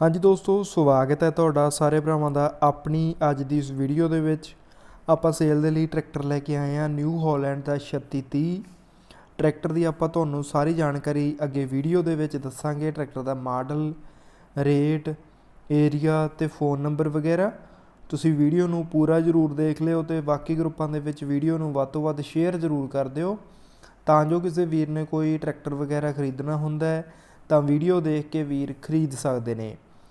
ਹਾਂਜੀ ਦੋਸਤੋ, ਸਵਾਗਤ ਹੈ ਤੁਹਾਡਾ ਸਾਰੇ ਭਰਾਵਾਂ ਦਾ ਆਪਣੀ ਅੱਜ ਦੀ ਇਸ ਵੀਡੀਓ ਦੇ ਵਿੱਚ। ਆਪਾਂ ਸੇਲ ਦੇ ਲਈ ਟਰੈਕਟਰ ਲੈ ਕੇ ਆਏ ਹਾਂ ਨਿਊ ਹਾਲੈਂਡ ਦਾ 3630 ਟਰੈਕਟਰ ਦੀ ਆਪਾਂ ਤੁਹਾਨੂੰ ਸਾਰੀ ਜਾਣਕਾਰੀ ਅੱਗੇ ਵੀਡੀਓ ਦੇ ਵਿੱਚ ਦੱਸਾਂਗੇ। ਟਰੈਕਟਰ ਦਾ ਮਾਡਲ ਰੇਟ ਏਰੀਆ ਤੇ ਫੋਨ ਨੰਬਰ ਵਗੈਰਾ। ਤੁਸੀਂ ਵੀਡੀਓ ਨੂੰ ਪੂਰਾ ਜ਼ਰੂਰ ਦੇਖ ਲਿਓ ਤੇ ਬਾਕੀ ਗਰੁੱਪਾਂ ਦੇ ਵਿੱਚ ਵੀਡੀਓ ਨੂੰ ਵੱਧ ਤੋਂ ਵੱਧ ਸ਼ੇਅਰ ਜ਼ਰੂਰ ਕਰ ਦਿਓ। ਤਾਂ ਜੋ ਕਿਸੇ ਵੀਰ ਨੇ ਕੋਈ ਟਰੈਕਟਰ ਵਗੈਰਾ ਖਰੀਦਣਾ ਹੁੰਦਾ ਹੈ, ਤਾਂ ਵੀਡੀਓ ਦੇਖ ਕੇ ਵੀਰ ਖਰੀਦ ਸਕਦੇ ਨੇ।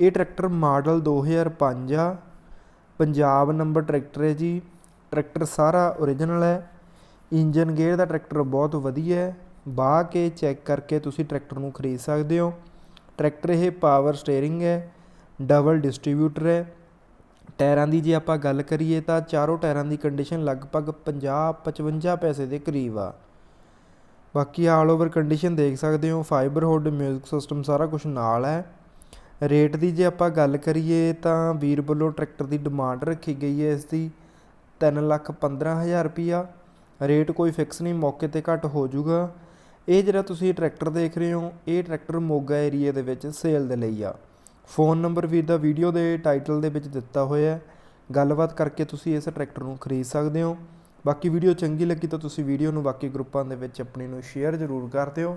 ਇਹ ਟਰੈਕਟਰ ਮਾਡਲ 2005 ਆ। ਪੰਜਾਬ ਨੰਬਰ ਟਰੈਕਟਰ ਹੈ ਜੀ। ਟਰੈਕਟਰ ਸਾਰਾ ਓਰੀਜਨਲ ਹੈ। ਇੰਜਨ ਗੇਅਰ ਦਾ ਟਰੈਕਟਰ ਬਹੁਤ ਵਧੀਆ ਹੈ। ਬਾਹ ਕੇ ਚੈੱਕ ਕਰਕੇ ਤੁਸੀਂ ਟਰੈਕਟਰ ਨੂੰ ਖਰੀਦ ਸਕਦੇ ਹੋ। ਟਰੈਕਟਰ ਇਹ ਪਾਵਰ ਸਟੀਅਰਿੰਗ ਹੈ। ਡਬਲ ਡਿਸਟ੍ਰੀਬਿਊਟਰ ਹੈ। ਟਾਇਰਾਂ ਦੀ ਜੇ ਆਪਾਂ ਗੱਲ ਕਰੀਏ ਤਾਂ ਚਾਰੋਂ ਟਾਇਰਾਂ ਦੀ ਕੰਡੀਸ਼ਨ ਲਗਭਗ 50 55 ਪੈਸੇ ਦੇ ਕਰੀਬ ਆ। ਬਾਕੀ ਆਲ ਓਵਰ ਕੰਡੀਸ਼ਨ ਦੇਖ ਸਕਦੇ ਹੋ। ਫਾਈਬਰ ਹੁੱਡ ਮਿਊਜ਼ਿਕ ਸਿਸਟਮ ਸਾਰਾ ਕੁਝ ਨਾਲ ਹੈ। ਰੇਟ ਦੀ ਜੇ ਆਪਾਂ ਗੱਲ ਕਰੀਏ ਤਾਂ ਵੀਰ ਵੱਲੋਂ ਟਰੈਕਟਰ ਦੀ ਡਿਮਾਂਡ ਰੱਖੀ ਗਈ ਹੈ ਇਸ ਦੀ ਤਿੰਨ ਲੱਖ ਪੰਦਰਾਂ ਹਜ਼ਾਰ ਰੁਪਈਆ। ਰੇਟ ਕੋਈ ਫਿਕਸ ਨਹੀਂ, ਮੌਕੇ ਤੇ ਘੱਟ ਹੋ ਜਾਊਗਾ। ਇਹ ਜਿਹੜਾ ਤੁਸੀਂ ਟਰੈਕਟਰ ਦੇਖ ਰਹੇ ਹੋ, ਇਹ ਟਰੈਕਟਰ ਮੋਗਾ ਏਰੀਆ ਦੇ ਵਿੱਚ ਸੇਲ ਦੇ ਲਈ ਆ। ਫੋਨ ਨੰਬਰ ਵੀਰ ਦਾ ਵੀਡੀਓ ਦੇ ਟਾਈਟਲ ਦੇ ਵਿੱਚ ਦਿੱਤਾ ਹੋਇਆ ਹੈ। ਗੱਲਬਾਤ ਕਰਕੇ ਤੁਸੀਂ ਇਸ ਟਰੈਕਟਰ ਨੂੰ ਖਰੀਦ ਸਕਦੇ ਹੋ। ਬਾਕੀ ਵੀਡੀਓ ਚੰਗੀ ਲੱਗੀ ਤਾਂ ਤੁਸੀਂ ਵੀਡੀਓ ਨੂੰ ਬਾਕੀ ਗਰੁੱਪਾਂ ਦੇ ਵਿੱਚ ਆਪਣੀ ਨੂੰ ਸ਼ੇਅਰ ਜ਼ਰੂਰ ਕਰ ਦਿਓ।